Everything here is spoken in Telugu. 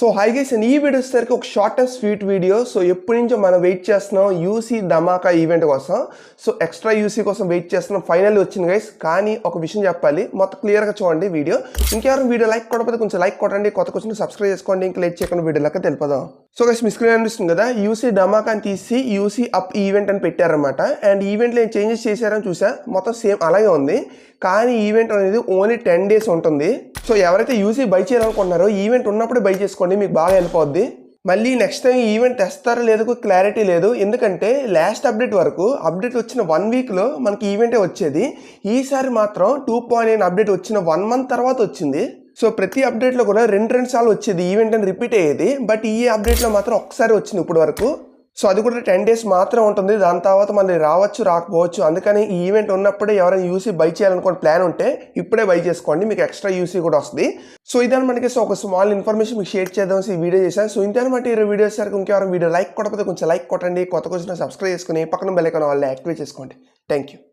సో హై గైస్ ఈ వీడియో వచ్చేసరికి ఒక short and sweet video so ఎప్పటి నుంచో మనం వెయిట్ చేస్తున్నాం యూసీ ధమాకా ఈవెంట్ కోసం. సో ఎక్స్ట్రా యూసీ కోసం వెయిట్ చేస్తున్నాం. ఫైనల్ వచ్చింది గైస్ కానీ ఒక విషయం చెప్పాలి. మొత్తం క్లియర్గా చూడండి వీడియో ఇంకెవరం వీడియో లైక్ కొట్టకపోతే కొంచెం లైక్ కొట్టండి. కొత్త క్వశ్చన్ సబ్స్క్రైబ్ చేసుకోండి. ఇంకా లేట్ చేయకుండా వీడియోలోకి తెలిపదాం సో గైస్ మీ స్క్రీన్ అనిపిస్తుంది కదా? యూసీ ధమాకా అని తీసి యూసీ అప్ ఈవెంట్ అని పెట్టారనమాట అండ్ ఈవెంట్లో ఏం చేంజెస్ చేశారని చూసా? మొత్తం సేమ్ అలాగే ఉంది. కానీ ఈవెంట్ అనేది ఓన్లీ టెన్ డేస్ ఉంటుంది. సో ఎవరైతే యూసీ బై చేయాలనుకుంటున్నారో ఈవెంట్ ఉన్నప్పుడు బై చేసుకోండి మీకు బాగా హెల్ప్ అవుద్ది. మళ్ళీ నెక్స్ట్ టైం ఈవెంట్ తెస్తారో లేదో క్లారిటీ లేదు. ఎందుకంటే లాస్ట్ అప్డేట్ వరకు అప్డేట్ వచ్చిన వన్ వీక్లో మనకి ఈవెంటే వచ్చేది. ఈసారి మాత్రం టూ పాయింట్ నైన్ అప్డేట్ వచ్చిన వన్ మంత్ తర్వాత వచ్చింది. సో ప్రతి అప్డేట్లో కూడా రెండు రెండు సార్లు వచ్చేది ఈవెంట్ అని రిపీట్ అయ్యేది. బట్ ఈ అప్డేట్లో మాత్రం ఒకసారి వచ్చింది ఇప్పటి వరకు. సో అది కూడా టెన్ డేస్ మాత్రం ఉంటుంది. దాని తర్వాత మళ్ళీ రావచ్చు రాకపోవచ్చు. అందుకని ఈ ఈవెంట్ ఉన్నప్పుడే ఎవరైనా యూసీ బై చేయాలనుకున్న ప్లాన్ ఉంటే ఇప్పుడే బై చేసుకోండి. మీకు ఎక్స్ట్రా యూసీ కూడా వస్తుంది. సో ఇదన్నమాట సో ఒక స్మాల్ ఇన్ఫర్మేషన్ మీకు షేర్ చేద్దాం. ఈ వీడియో చేశాను. సో ఇంతనమాట ఈ వీడియో సరికి ఇంకెవరైనా వీడియో లైక్ కొట్టకపోతే కొంచెం లైక్ కొట్టండి. కొత్త కొంచెం సబ్స్క్రైబ్ చేసుకుని పక్కన బెల్ ఐకాన్ వాళ్ళని యాక్టివేట్ చేసుకోండి. Thank you